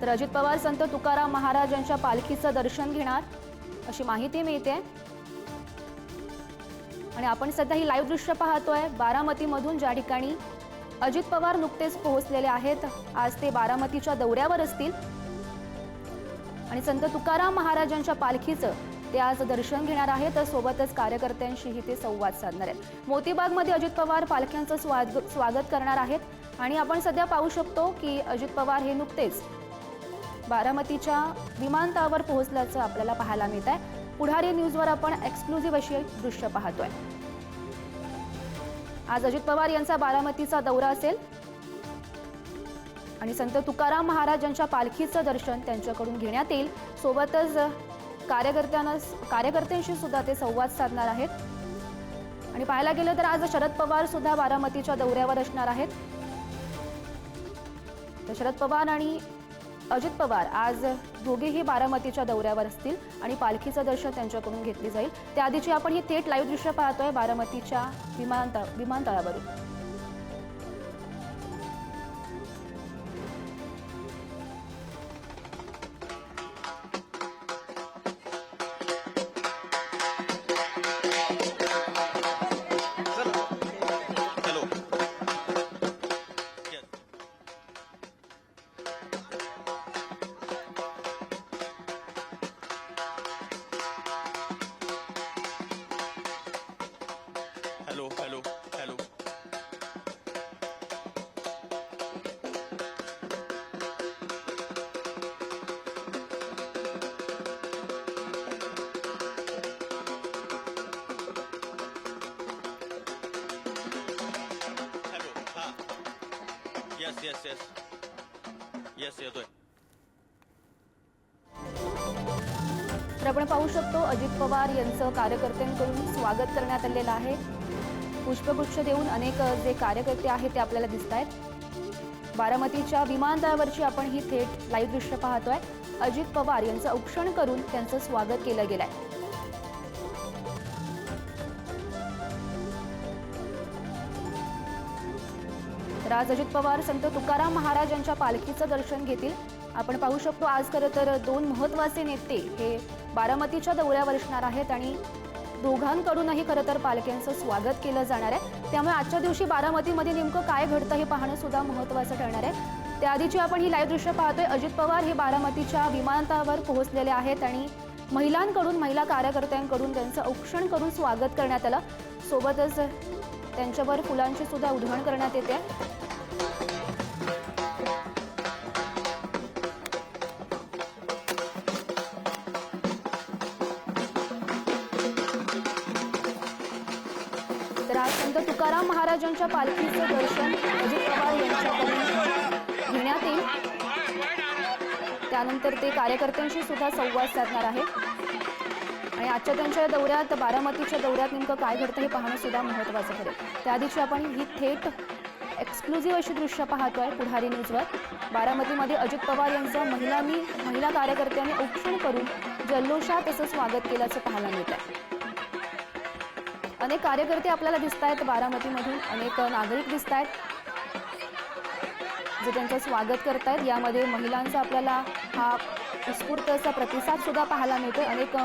तर अजित पवार संत तुकाराम महाराज यांच्या पालखीचं दर्शन घेणार अशी माहिती मिळते. आणि आपण सध्या ही लाईव्ह दृश्य पाहतोय. बारामतीमधून ज्या ठिकाणी अजित पवार नुकतेच पोहोचलेले आहेत आज ते बारामतीच्या दौऱ्यावर असतील. आणि संत तुकाराम महाराजांच्या पालखीचं ते आज दर्शन घेणार आहेत. तर सोबतच कार्यकर्त्यांशीही ते संवाद साधणार आहेत. मोतीबागमध्ये अजित पवार पालख्यांचं स्वाग स्वागत करणार आहेत. आणि आपण सध्या पाहू शकतो की अजित पवार हे नुकतेच बारामतीच्या विमानतळावर पोहोचल्याचं आपल्याला पाहायला मिळत आहे पुढारी न्यूजवर आपण एक्सक्लुझिव्ह अशी दृश्य पाहतोय. आज अजित पवार यांचा बारामतीचा दौरा असेल. आणि संत तुकाराम महाराज यांच्या पालखीचं दर्शन त्यांच्याकडून घेण्यात येईल. सोबतच कार्यकर्त्यांना कार्यकर्त्यांशी सुद्धा ते संवाद साधणार आहेत. आणि पाहायला गेलं तर आज शरद पवार सुद्धा बारामतीच्या दौऱ्यावर असणार आहेत. तर शरद पवार आणि अजित पवार आज दोघेही बारामतीच्या दौऱ्यावर असतील आणि पालखीचं दर्शन त्यांच्याकडून घेतली जाईल. त्याआधीची आपण ही थेट लाईव्ह दृश्य पाहतोय बारामतीच्या विमानतळ विमानतळावरून. येस येस येस येस येतोय तर आपण पाहू शकतो अजित पवार यांचं कार्यकर्त्यांकडून स्वागत करण्यात आलेलं आहे. पुष्पगुच्छ देऊन अनेक जे कार्यकर्ते आहेत ते आपल्याला दिसत आहेत बारामतीच्या विमानतळावरची आपण ही थेट लाईव्ह दृश्य पाहतोय. अजित पवार यांचं औक्षण करून त्यांचं स्वागत केलं गेलं आहे राज अजित पवार संत तुकाराम महाराज यांच्या पालखीचं दर्शन घेतील. आपण पाहू शकतो आज खरं तर दोन महत्त्वाचे नेते हे बारामतीच्या दौऱ्यावर असणार आहेत आणि दोघांकडूनही खरं तर पालख्यांचं स्वागत केलं जाणार आहे. त्यामुळे आजच्या दिवशी बारामतीमध्ये नेमकं काय घडतं हे पाहणं सुद्धा महत्त्वाचं ठरणार आहे. त्याआधीची आपण ही लाईव्ह दृश्य पाहतोय. अजित पवार हे बारामतीच्या विमानतळावर पोहोचलेले आहेत आणि महिलांकडून महिला कार्यकर्त्यांकडून त्यांचं औक्षण करून स्वागत करण्यात आलं. सोबतच त्यांच्यावर फुलांची सुद्धा उधळण करण्यात येते. तर आज संत तुकाराम महाराजांच्या पालखीचं दर्शन अजित पवार यांच्याकडून घेण्यात येईल. त्यानंतर ते कार्यकर्त्यांशी सुद्धा संवाद साधणार आहे आणि आजच्या त्यांच्या दौऱ्यात बारामतीच्या दौऱ्यात नेमकं काय घडतं हे पाहणं सुद्धा महत्त्वाचं ठरेल. त्याआधीची आपण ही थेट एक्सक्लुझिव्ह अशी दृश्य पाहतोय पुढारी न्यूजवर. बारामतीमध्ये अजित पवार यांचं महिलांनी महिला कार्यकर्त्यांनी औक्षण करून जल्लोषात असं स्वागत केल्याचं पाहायला मिळत आहे अनेक कार्यकर्ते आपल्याला दिसत आहेत बारामतीमधून अनेक नागरिक दिसत आहेत जे त्यांचं स्वागत करतायत. यामध्ये महिलांचा आपल्याला हा उत्स्फूर्त असा प्रतिसाद सुद्धा पाहायला मिळतोय. अनेक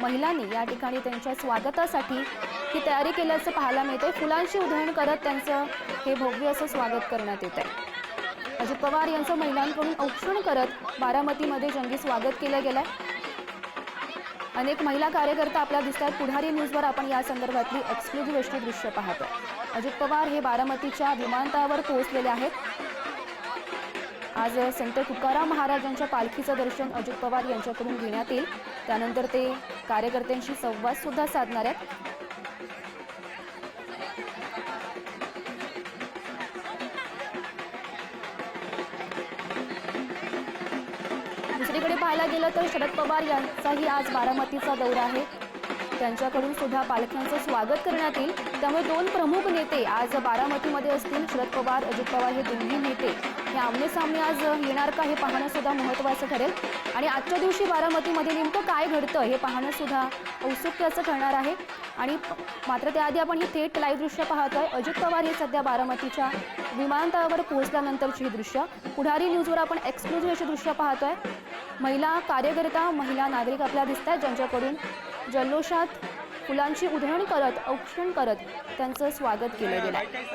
महिलांनी या ठिकाणी त्यांच्या स्वागतासाठी ही तयारी केल्याचं पाहायला मिळतंय. फुलांची उधळण करत त्यांचं हे भव्य असं स्वागत करण्यात येत आहे अजित पवार यांचं महिलांकडून औक्षण करत बारामतीमध्ये जंगी स्वागत केलं गेलंय. अनेक महिला कार्यकर्ता आपल्या दिसत आहेत पुढारी न्यूजवर आपण या संदर्भातली एक्सक्लुझिव्ह अशी दृश्य पाहतोय. अजित पवार हे बारामतीच्या विमानतळावर पोहोचलेले आहेत. आज संत तुकाराम महाराजांच्या पालखीचं दर्शन अजित पवार यांच्याकडून घेण्यात येईल. त्यानंतर ते कार्यकर्त्यांशी संवाद सुद्धा साधणार आहेत. दुसरीकडे पाहायला गेलं तर शरद पवार यांचाही आज बारामतीचा दौरा आहे. त्यांच्याकडून सुद्धा पालख्यांचं स्वागत करण्यात येईल. त्यामुळे दोन प्रमुख नेते आज बारामतीमध्ये असतील. शरद पवार अजित पवार हे दोन्ही नेते हे आमने सामने आज येणार का हे पाहणं सुद्धा महत्त्वाचं ठरेल. आणि आजच्या दिवशी बारामतीमध्ये नेमकं काय घडतं हे पाहणं सुद्धा औत्सुक्याचं ठरणार आहे. आणि मात्र त्याआधी आपण ही थेट लाईव्ह दृश्य पाहतोय. अजित पवार हे सध्या बारामतीच्या विमानतळावर पोहोचल्यानंतरची ही दृश्य. पुढारी न्यूजवर आपण एक्सक्लुझिव्ह अशी दृश्य पाहतोय. महिला कार्यकर्ता महिला नागरिक आपल्याला दिसत आहेत ज्यांच्याकडून जल्लोषात फुलांची उधळण करत औक्षण करत त्यांचं स्वागत केलं गेलं आहे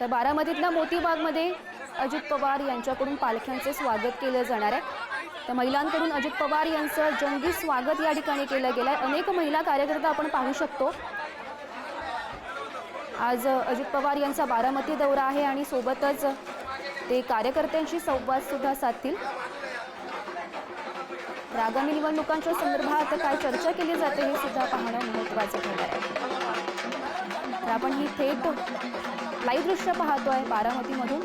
तर बारामतीतल्या मोतीबागमध्ये अजित पवार यांच्याकडून पालख्यांचं स्वागत केलं जाणार आहे. तर महिलांकडून अजित पवार यांचं जंगी स्वागत या ठिकाणी केलं गेलं आहे अनेक महिला कार्यकर्ता आपण पाहू शकतो. आज अजित पवार यांचा बारामती दौरा आहे आणि सोबतच ते कार्यकर्त्यांशी संवाद सुद्धा साधतील. आगामी निवडणुकांच्या संदर्भात काय चर्चा केली जाते हे सुद्धा पाहणं महत्त्वाचं ठरणार आहे. तर आपण ही थेट लाईव्ह दृश्य पाहतोय बारामतीमधून.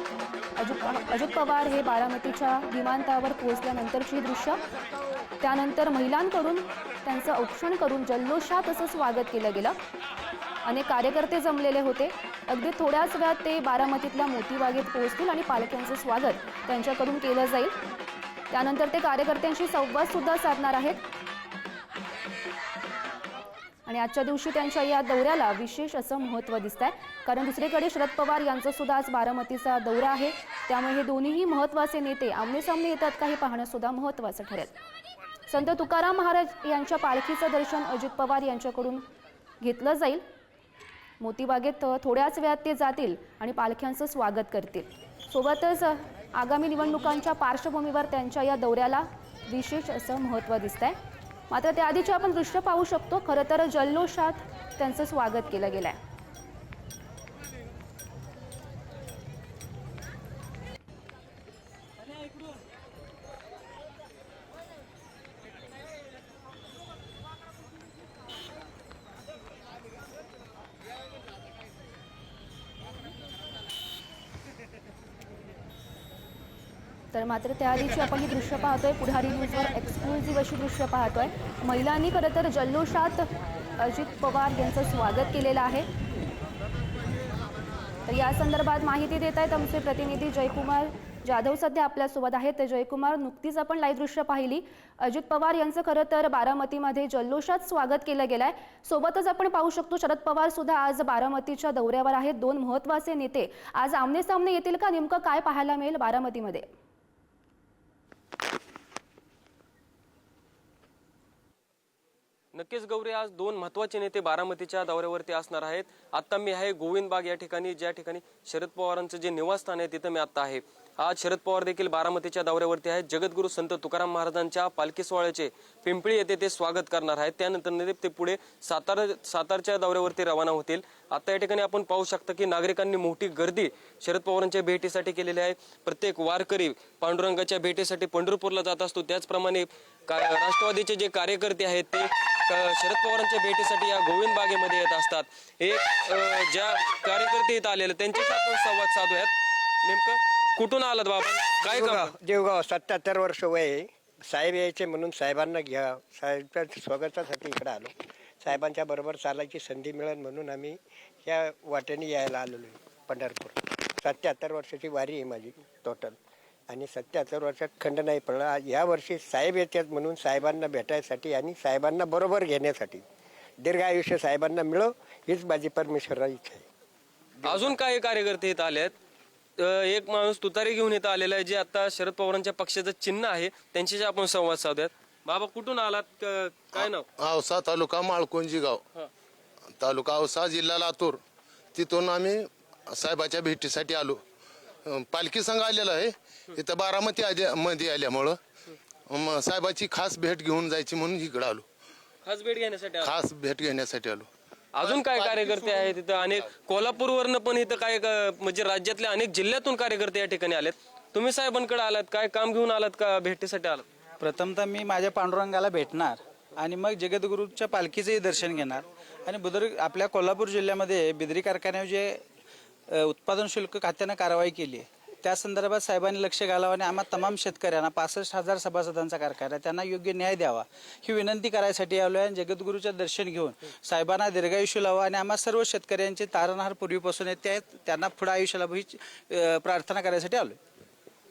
अजित अजित पवार हे बारामतीच्या विमानतळावर पोहोचल्यानंतरची दृश्य. त्यानंतर महिलांकडून त्यांचं औक्षण करून जल्लोषात असं स्वागत केलं गेलं. अनेक कार्यकर्ते जमलेले होते. अगदी थोड्याच वेळात ते बारामतीतल्या मोतीबागेत पोहोचतील आणि पालख्यांचं स्वागत त्यांच्याकडून केलं जाईल. त्यानंतर ते कार्यकर्त्यांशी संवाद सुद्धा साधणार आहेत. आणि आजच्या दिवशी त्यांच्या या दौऱ्याला विशेष असं महत्त्व दिसत आहे कारण दुसरीकडे शरद पवार यांचा सुद्धा आज बारामतीचा दौरा आहे. त्यामुळे हे दोन्हीही महत्त्वाचे नेते आमनेसामने येतात का हे पाहणं सुद्धा महत्त्वाचं ठरेल. संत तुकाराम महाराज यांच्या पालखीचं दर्शन अजित पवार यांच्याकडून घेतलं जाईल. मोतीबागेत थोड्याच वेळात ते जातील आणि पालख्यांचं स्वागत करतील. सोबतच आगामी निवडणुकांच्या पार्श्वभूमीवर त्यांच्या या दौऱ्याला विशेष असं महत्त्व दिसत आहे मात्र त्याआधीचे आपण दृश्य पाहू शकतो खरं तर जल्लोषात त्यांचं स्वागत केलं गेलं आहे तर मात्र त्या दिवशी आपण ही दृश्य पाहतोय. पुढारी न्यूजवर एक्सक्लुझिव्ह अशी दृश्य पाहतोय. महिलांनी खरं तर जल्लोषात अजित पवार यांचं स्वागत केलेलं आहे. तर या संदर्भात माहिती देत आहेत आमचे प्रतिनिधी जयकुमार जाधव सध्या आपल्यासोबत आहेत. तर जयकुमार नुकतीच आपण लाईव्ह दृश्य पाहिली. अजित पवार यांचं खरं तर बारामतीमध्ये जल्लोषात स्वागत केलं गेलं आहे सोबतच आपण पाहू शकतो शरद पवार सुद्धा आज बारामतीच्या दौऱ्यावर आहेत. दोन महत्त्वाचे नेते आज आमने सामने येतील का? नेमकं काय पाहायला मिळेल बारामतीमध्ये? नक्कीच गौरी आज दोन महत्त्वाचे नेते बारामतीच्या दौऱ्यावरती असणार आहेत. आता मी आहे गोविंद बाग या ठिकाणी ज्या ठिकाणी शरद पवारांचं जे निवासस्थान आहे तिथं मी आता आहे. आज शरद पवार देखील बारामतीच्या दौऱ्यावरती आहेत. जगद्गुरू संत तुकाराम महाराजांच्या पालखी सोहळ्याचे पिंपळी येथे ते स्वागत करणार आहेत. त्यानंतर ते पुढे सातारा सातारच्या दौऱ्यावरती रवाना होतील. आता या ठिकाणी आपण पाहू शकता की नागरिकांनी मोठी गर्दी शरद पवारांच्या भेटीसाठी केलेली आहे. प्रत्येक वारकरी पांडुरंगाच्या भेटीसाठी पंढरपूरला जात असतो. त्याचप्रमाणे का- राष्ट्रवादीचे जे कार्यकर्ते आहेत ते शरद पवारांच्या भेटीसाठी या गोविंद बागेमध्ये येत असतात. एक ज्या कार्यकर्ते इथं आलेले त्यांच्याशी आपण संवाद साधूयात. नेमकं कुठून आलात बाबा? काय काम देवगाव देवगाव सत्याहत्तर वर्ष वय आहे. साहेब यायचे म्हणून साहेबांना घ्या. साहेबांच्या स्वागतासाठी इकडे आलो. साहेबांच्या बरोबर चालायची संधी मिळेल म्हणून आम्ही या वाटेने यायला आलेलो आहे पंढरपूर. सत्याहत्तर वर्षाची वारी आहे माझी टोटल आणि सत्याहत्तर वर्षात खंड नाही पडला या वर्षी साहेब येतात म्हणून साहेबांना भेटायसाठी आणि साहेबांना बरोबर घेण्यासाठी. दीर्घ आयुष्य साहेबांना मिळो हीच माझी परमेश्वराची इच्छा आहे. अजून काही कार्यकर्ते इथं आले आहेत एक माणूस तुतारी घेऊन इथं आलेला आहे जे आता शरद पवारांच्या पक्षाचं चिन्ह आहे त्यांच्याशी आपण संवाद साधूयात. बाबा कुठून आलात? काय नाव? औसा तालुका माळकोंजी गाव. हा. तालुका औसा जिल्हा लातूर. तिथून आम्ही साहेबाच्या भेटीसाठी आलो. अं, पालखी संघ आलेला आहे. इथं बारामती आल्या- मध्ये आल्यामुळं. मग साहेबाची खास भेट घेऊन जायची म्हणून इकडं आलो. खास भेट घेण्यासाठी. खास भेट घेण्यासाठी आलो. अजून काय कार्यकर्ते आहेत तिथं अनेक कोल्हापूरवरनं पण इथं काय क- म्हणजे राज्यातल्या अनेक जिल्ह्यातून कार्यकर्ते या ठिकाणी आलेत. तुम्ही साहेबांकडे आलात काय? काम घेऊन आलात का? भेटीसाठी आलात? प्रथमतः मी माझ्या पांडुरंगाला भेटणार आणि मग जगद्गुरूच्या पालखीचंही दर्शन घेणार. आणि बुद्रुक आपल्या कोल्हापूर जिल्ह्यामध्ये बिदरी कारखान्यावर जे अ, उत्पादन शुल्क खात्यानं कारवाई केली आहे. त्या संदर्भात साहेबांनी लक्ष घालावं आणि आम्हा तमाम शेतकऱ्यांना पासष्ट हजार सभासदांचा कारखाना आहे. त्यांना योग्य न्याय द्यावा. ही विनंती करायसाठी आलो आहे आणि जगद्गुरूचं दर्शन घेऊन साहेबांना दीर्घायुष्य लावा आणि आम्हा सर्व शेतकऱ्यांचे तारणहार पूर्वीपासून आहेत. ते त्यांना पुढे आयुष्य लाभो ही प्रार्थना करायसाठी आलो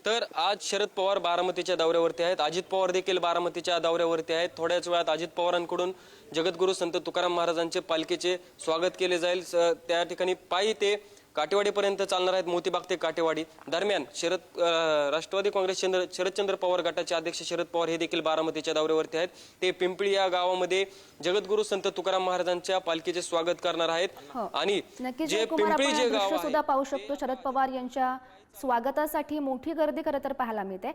तर आज शरद पवार बारामतीच्या दौऱ्यावरती आहेत. अजित पवार देखील बारामतीच्या दौऱ्यावरती आहेत. थोड्याच वेळात अजित पवारांकडून जगद्गुरू संत तुकाराम महाराजांचे पालखीचे स्वागत केले जाईल. स- त्या ठिकाणी पायी ते काटेवाडीपर्यंत चालणार आहेत मोतीबाग ते काटेवाडी दरम्यान शरद अं, राष्ट्रवादी काँग्रेस चंद्र शरदचंद्र पवार गटाचे अध्यक्ष शरद पवार हे देखील बारामतीच्या दौऱ्यावरती आहेत. ते पिंपळी या गावामध्ये जगद्गुरू संत तुकाराम महाराजांच्या पालखीचे स्वागत करणार आहेत. हो. आणि नक्कीच जे जयकुमार पिंपळी आपण जे गाव दृश्य आहे सुद्धा पाहू शकतो शरद पवार यांच्या स्वागतासाठी मोठी गर्दी खरं तर पाहायला मिळते.